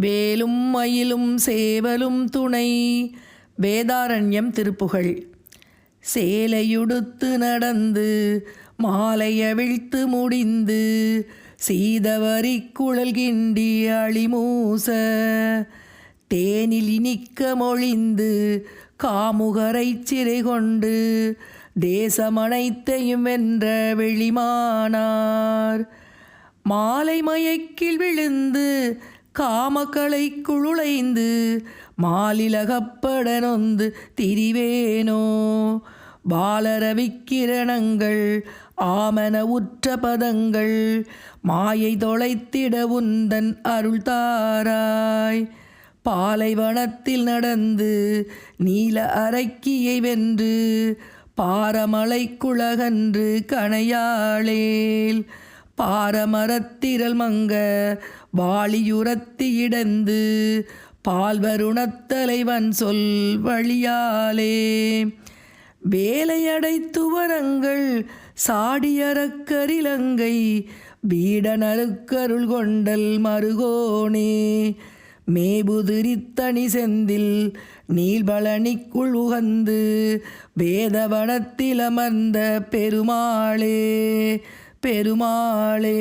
வேலும் மயிலும் சேவலும் துணை. வேதாரண்யம் திருப்புகழ். சேலையுடுத்து நடந்து மாலையவிழ்த்து முடிந்து சீதவரி குழல் கிண்டி அழிமூச. தேனில் இனிக்க மொழிந்து காமுகரை சிறை கொண்டு தேசமனைத்தையும் வென்ற வெளிமானார். மாலை மயக்கில் விழுந்து காமக்களை குழுளைந்து மாலிலகப்படனொந்து திரிவேனோ? பாலரவிக்கிரணங்கள் ஆமன உற்ற பதங்கள் மாயை தொலைத்திட உந்தன் அருள் தாராய் பாலைவனத்தில் நடந்து நீல அரக்கியை வென்று பாரமலை குளகன்று கணையாளேல் பாரமரத்திரல் மங்க வாளியுரத்தி இடந்து பால்வருணத்தலைவன் சொல் வழியாலே. வேலையடைத்துவரங்கள் சாடியறக்கரிலங்கை வீடனருக்கருள் கொண்டல் மருகோனே. மேபுதிரித்தனி செந்தில் நீள்பழனிக்குள் உகந்து வேதவனத்தில் அமர்ந்த பெருமாளே. பெருமாளே.